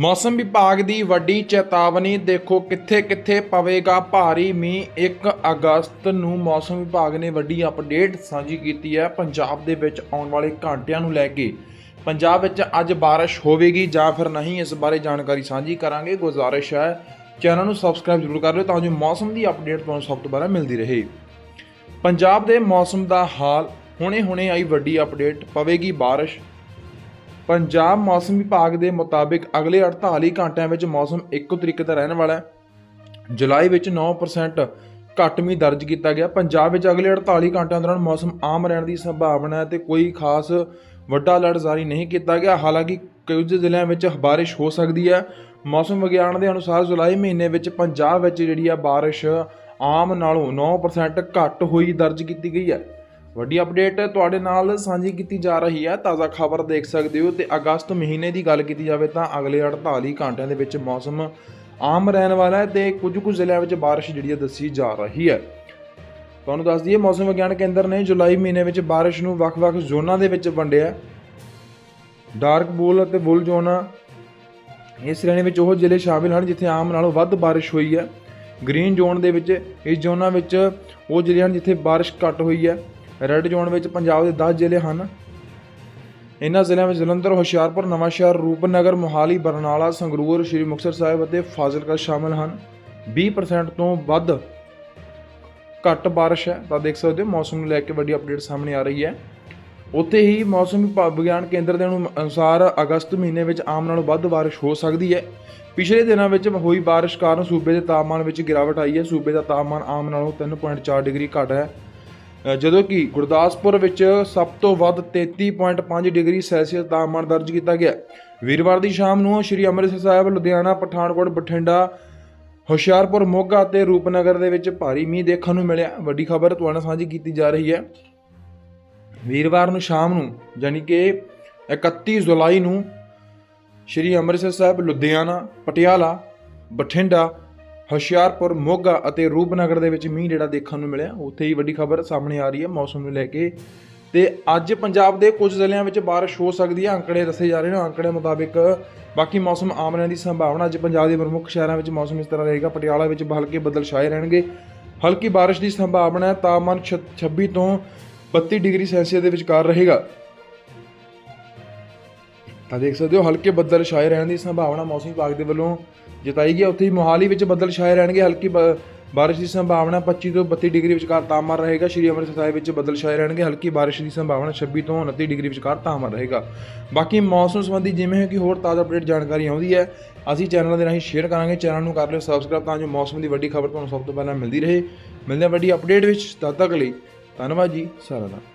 ਮੌਸਮ ਵਿਭਾਗ ਦੀ ਵੱਡੀ ਚੇਤਾਵਨੀ ਦੇਖੋ ਕਿੱਥੇ ਕਿੱਥੇ ਪਵੇਗਾ ਭਾਰੀ ਮੀਂਹ। 1 ਅਗਸਤ ਨੂੰ ਮੌਸਮ ਵਿਭਾਗ ਨੇ ਵੱਡੀ ਅਪਡੇਟ ਸਾਂਝੀ ਕੀਤੀ ਹੈ। ਪੰਜਾਬ ਦੇ ਵਿੱਚ ਆਉਣ ਵਾਲੇ ਘੰਟਿਆਂ ਨੂੰ ਲੈ ਕੇ ਪੰਜਾਬ ਵਿੱਚ ਅੱਜ ਬਾਰਿਸ਼ ਹੋਵੇਗੀ ਜਾਂ ਫਿਰ ਨਹੀਂ, ਇਸ ਬਾਰੇ ਜਾਣਕਾਰੀ ਸਾਂਝੀ ਕਰਾਂਗੇ। ਗੁਜ਼ਾਰਿਸ਼ ਹੈ, ਚੈਨਲ ਨੂੰ ਸਬਸਕ੍ਰਾਈਬ ਜ਼ਰੂਰ ਕਰ ਲਿਓ ਤਾਂ ਜੋ ਮੌਸਮ ਦੀ ਅਪਡੇਟ ਤੁਹਾਨੂੰ ਸਭ ਤੋਂ ਪਹਿਲਾਂ ਮਿਲਦੀ ਰਹੇ। ਪੰਜਾਬ ਦੇ ਮੌਸਮ ਦਾ ਹਾਲ ਹੁਣੇ-ਹੁਣੇ ਆਈ ਵੱਡੀ ਅਪਡੇਟ, ਪਵੇਗੀ ਬਾਰਿਸ਼। ਪੰਜਾਬ ਮੌਸਮ ਵਿਭਾਗ ਦੇ ਮੁਤਾਬਿਕ ਅਗਲੇ 48 ਘੰਟਿਆਂ ਵਿੱਚ ਮੌਸਮ ਇੱਕੋ ਤਰੀਕੇ ਦਾ ਰਹਿਣ ਵਾਲਾ ਹੈ। ਜੁਲਾਈ ਵਿੱਚ 9% ਘੱਟ ਮੀਂਹ ਦਰਜ ਕੀਤਾ ਗਿਆ। ਪੰਜਾਬ ਵਿੱਚ ਅਗਲੇ 48 ਘੰਟਿਆਂ ਦੌਰਾਨ ਮੌਸਮ ਆਮ ਰਹਿਣ ਦੀ ਸੰਭਾਵਨਾ ਹੈ ਤੇ ਕੋਈ ਖਾਸ ਵੱਡਾ ਅਲਰਟ ਜਾਰੀ ਨਹੀਂ ਕੀਤਾ ਗਿਆ। ਹਾਲਾਂਕਿ ਕੁਝ ਜ਼ਿਲ੍ਹਿਆਂ ਵਿੱਚ ਬਾਰਿਸ਼ ਹੋ ਸਕਦੀ ਹੈ। ਮੌਸਮ ਵਿਗਿਆਨ ਦੇ ਅਨੁਸਾਰ ਜੁਲਾਈ ਮਹੀਨੇ ਵਿੱਚ ਪੰਜਾਬ ਵਿੱਚ ਜਿਹੜੀ ਆ ਬਾਰਿਸ਼ ਆਮ ਨਾਲੋਂ 9% ਘੱਟ ਹੋਈ ਦਰਜ ਕੀਤੀ ਗਈ ਹੈ। ਵੱਡੀ ਅਪਡੇਟ ਤੁਹਾਡੇ ਨਾਲ ਸਾਂਝੀ ਕੀਤੀ ਜਾ ਰਹੀ ਹੈ। ਤਾਜ਼ਾ ਖਬਰ ਦੇਖ ਸਕਦੇ ਹੋ ਤੇ ਅਗਸਤ ਮਹੀਨੇ ਦੀ ਗੱਲ ਕੀਤੀ ਜਾਵੇ ਤਾਂ ਅਗਲੇ 48 ਘੰਟਿਆਂ ਦੇ ਵਿੱਚ ਮੌਸਮ ਆਮ ਰਹਿਣ ਵਾਲਾ ਹੈ ਤੇ ਕੁਝ ਕੁ ਜ਼ਿਲ੍ਹਿਆਂ ਵਿੱਚ ਬਾਰਿਸ਼ ਜਿਹੜੀ ਹੈ ਦੱਸੀ ਜਾ ਰਹੀ ਹੈ। ਤੁਹਾਨੂੰ ਦੱਸ ਦਈਏ, ਮੌਸਮ ਵਿਗਿਆਨ ਕੇਂਦਰ ਨੇ ਜੁਲਾਈ ਮਹੀਨੇ ਵਿੱਚ ਬਾਰਿਸ਼ ਨੂੰ ਵੱਖ-ਵੱਖ ਜ਼ੋਨਾਂ ਦੇ ਵਿੱਚ ਵੰਡਿਆ। ਡਾਰਕ ਬੂਲ ਅਤੇ ਬੁਲ ਜ਼ੋਨ ਇਸ ਸ਼੍ਰੇਣੀ ਵਿੱਚ ਉਹ ਜ਼ਿਲ੍ਹੇ ਸ਼ਾਮਿਲ ਹਨ ਜਿੱਥੇ ਆਮ ਨਾਲੋਂ ਵੱਧ ਬਾਰਿਸ਼ ਹੋਈ ਹੈ। ਗ੍ਰੀਨ ਜ਼ੋਨ ਦੇ ਵਿੱਚ, ਇਸ ਜ਼ੋਨਾਂ ਵਿੱਚ ਉਹ ਜ਼ਿਲ੍ਹੇ ਹਨ ਜਿੱਥੇ ਬਾਰਿਸ਼ ਘੱਟ ਹੋਈ ਹੈ। ਰੈੱਡ ਜ਼ੋਨ ਵਿੱਚ ਪੰਜਾਬ ਦੇ 10 ਜ਼ਿਲ੍ਹੇ ਹਨ। ਇਨ੍ਹਾਂ ਜ਼ਿਲ੍ਹਿਆਂ ਵਿੱਚ ਜਲੰਧਰ, ਹੁਸ਼ਿਆਰਪੁਰ, ਨਵਾਂਸ਼ਹਿਰ, ਰੂਪਨਗਰ, ਮੋਹਾਲੀ, ਬਰਨਾਲਾ, ਸੰਗਰੂਰ, ਸ਼੍ਰੀ ਮੁਕਤਸਰ ਸਾਹਿਬ ਅਤੇ ਫਾਜ਼ਿਲਕਾ ਸ਼ਾਮਿਲ ਹਨ। 20% ਤੋਂ ਵੱਧ ਘੱਟ ਬਾਰਿਸ਼ ਹੈ। ਤਾਂ ਦੇਖ ਸਕਦੇ ਹੋ, ਮੌਸਮ ਨੂੰ ਲੈ ਕੇ ਵੱਡੀ ਅਪਡੇਟ ਸਾਹਮਣੇ ਆ ਰਹੀ ਹੈ। ਉੱਥੇ ਹੀ ਮੌਸਮ ਵਿਗਿਆਨ ਕੇਂਦਰ ਦੇ ਅਨੁ- ਅਨੁਸਾਰ ਅਗਸਤ ਮਹੀਨੇ ਵਿੱਚ ਆਮ ਨਾਲੋਂ ਵੱਧ ਬਾਰਿਸ਼ ਹੋ ਸਕਦੀ ਹੈ। ਪਿਛਲੇ ਦਿਨਾਂ ਵਿੱਚ ਹੋਈ ਬਾਰਿਸ਼ ਕਾਰਨ ਸੂਬੇ ਦੇ ਤਾਪਮਾਨ ਵਿੱਚ ਗਿਰਾਵਟ ਆਈ ਹੈ। ਸੂਬੇ ਦਾ ਤਾਪਮਾਨ ਆਮ ਨਾਲੋਂ 3.4 ਡਿਗਰੀ ਘੱਟ ਹੈ। ਜਦੋਂ ਕਿ ਗੁਰਦਾਸਪੁਰ ਵਿੱਚ ਸਭ ਤੋਂ ਵੱਧ 33.5 ਡਿਗਰੀ ਸੈਲਸੀਅਸ ਤਾਪਮਾਨ ਦਰਜ ਕੀਤਾ ਗਿਆ। ਵੀਰਵਾਰ ਦੀ ਸ਼ਾਮ ਨੂੰ ਸ੍ਰੀ ਅੰਮ੍ਰਿਤਸਰ ਸਾਹਿਬ, ਲੁਧਿਆਣਾ, ਪਠਾਨਕੋਟ, ਬਠਿੰਡਾ, ਹੁਸ਼ਿਆਰਪੁਰ, ਮੋਗਾ ਅਤੇ ਰੂਪਨਗਰ ਦੇ ਵਿੱਚ ਭਾਰੀ ਮੀਂਹ ਦੇਖਣ ਨੂੰ ਮਿਲਿਆ। ਵੱਡੀ ਖਬਰ ਤੁਹਾਨੂੰ ਸਾਂਝੀ ਕੀਤੀ ਜਾ ਰਹੀ ਹੈ। ਵੀਰਵਾਰ ਨੂੰ ਸ਼ਾਮ ਨੂੰ ਯਾਨੀ ਕਿ 31 ਜੁਲਾਈ ਨੂੰ ਸ਼੍ਰੀ ਅੰਮ੍ਰਿਤਸਰ ਸਾਹਿਬ, ਲੁਧਿਆਣਾ, ਪਟਿਆਲਾ, ਬਠਿੰਡਾ ਹੁਸ਼ਿਆਰਪੁਰ, ਮੋਗਾ ਅਤੇ ਰੂਪਨਗਰ ਦੇ ਵਿੱਚ ਮੀਂਹ ਜਿਹੜਾ ਦੇਖਣ ਨੂੰ ਮਿਲਿਆ। ਉੱਥੇ ਹੀ ਵੱਡੀ ਖਬਰ ਸਾਹਮਣੇ ਆ ਰਹੀ ਹੈ ਮੌਸਮ ਨੂੰ ਲੈ ਕੇ। ਤੇ ਅੱਜ ਪੰਜਾਬ ਦੇ ਕੁਝ ਜ਼ਿਲ੍ਹਿਆਂ ਵਿੱਚ ਬਾਰਿਸ਼ ਹੋ ਸਕਦੀ ਹੈ। ਅੰਕੜੇ ਦੱਸੇ ਜਾ ਰਹੇ ਨੇ। ਅੰਕੜੇ ਮੁਤਾਬਿਕ ਬਾਕੀ ਮੌਸਮ ਆਮ ਰਹਿਣ ਦੀ ਸੰਭਾਵਨਾ ਅੱਜ ਪੰਜਾਬ ਦੇ ਪ੍ਰਮੁੱਖ ਸ਼ਹਿਰਾਂ ਵਿੱਚ ਮੌਸਮ ਇਸ ਤਰ੍ਹਾਂ ਰਹੇਗਾ। ਪਟਿਆਲਾ ਵਿੱਚ ਹਲਕੇ ਬੱਦਲ ਛਾਏ ਰਹਿਣਗੇ। ਹਲਕੀ ਬਾਰਿਸ਼ ਦੀ ਸੰਭਾਵਨਾ ਹੈ। ਤਾਪਮਾਨ ਛ- 26 ਤੋਂ 32 ਡਿਗਰੀ ਸੈਲਸੀਅਸ ਦੇ ਵਿਚਕਾਰ ਰਹੇਗਾ। ਤਾਂ ਦੇਖ ਸਕਦੇ ਹੋ, ਹਲਕੇ ਬੱਦਲ ਛਾਏ ਰਹਿਣ ਦੀ ਸੰਭਾਵਨਾ ਮੌਸਮ ਵਿਭਾਗ ਦੇ ਵੱਲੋਂ ਜਤਾਈ ਗਈ ਉੱਥੇ ਹੀ ਮੋਹਾਲੀ ਵਿੱਚ ਬੱਦਲ ਛਾਏ ਰਹਿਣਗੇ, ਹਲਕੀ ਬ- ਬਾਰਿਸ਼ ਦੀ ਸੰਭਾਵਨਾ 25 ਤੋਂ 32 ਡਿਗਰੀ ਵਿਚਕਾਰ ਤਾਪਮਾਨ ਰਹੇਗਾ। ਸ਼੍ਰੀ ਅੰਮ੍ਰਿਤਸਰ ਸਾਹਿਬ ਵਿੱਚ ਬੱਦਲ ਛਾਏ ਰਹਿਣਗੇ, ਹਲਕੀ ਬਾਰਿਸ਼ ਦੀ ਸੰਭਾਵਨਾ 26 ਤੋਂ 29 ਡਿਗਰੀ ਵਿਚਕਾਰ ਤਾਪਮਾਨ ਰਹੇਗਾ। ਬਾਕੀ ਮੌਸਮ ਸੰਬੰਧੀ ਜਿਵੇਂ ਹੈ ਕਿ ਹੋਰ ਤਾਜ਼ਾ ਅਪਡੇਟ ਜਾਣਕਾਰੀ ਆਉਂਦੀ ਹੈ, ਅਸੀਂ ਚੈਨਲ ਦੇ ਰਾਹੀਂ ਸ਼ੇਅਰ ਕਰਾਂਗੇ। ਚੈਨਲ ਨੂੰ ਕਰ ਲਿਓ ਸਬਸਕ੍ਰਾਈਬ ਤਾਂ ਜੋ ਮੌਸਮ ਦੀ ਵੱਡੀ ਖਬਰ ਤੁਹਾਨੂੰ ਸਭ ਤੋਂ ਪਹਿਲਾਂ ਮਿਲਦੀ ਰਹੇ। ਮਿਲਦੇ ਹਾਂ ਵੱਡੀ ਅਪਡੇਟ ਵਿੱਚ। ਤਦ ਤੱਕ ਲਈ ਧੰਨਵਾਦ ਜੀ, ਸਾਰਿਆਂ ਦਾ।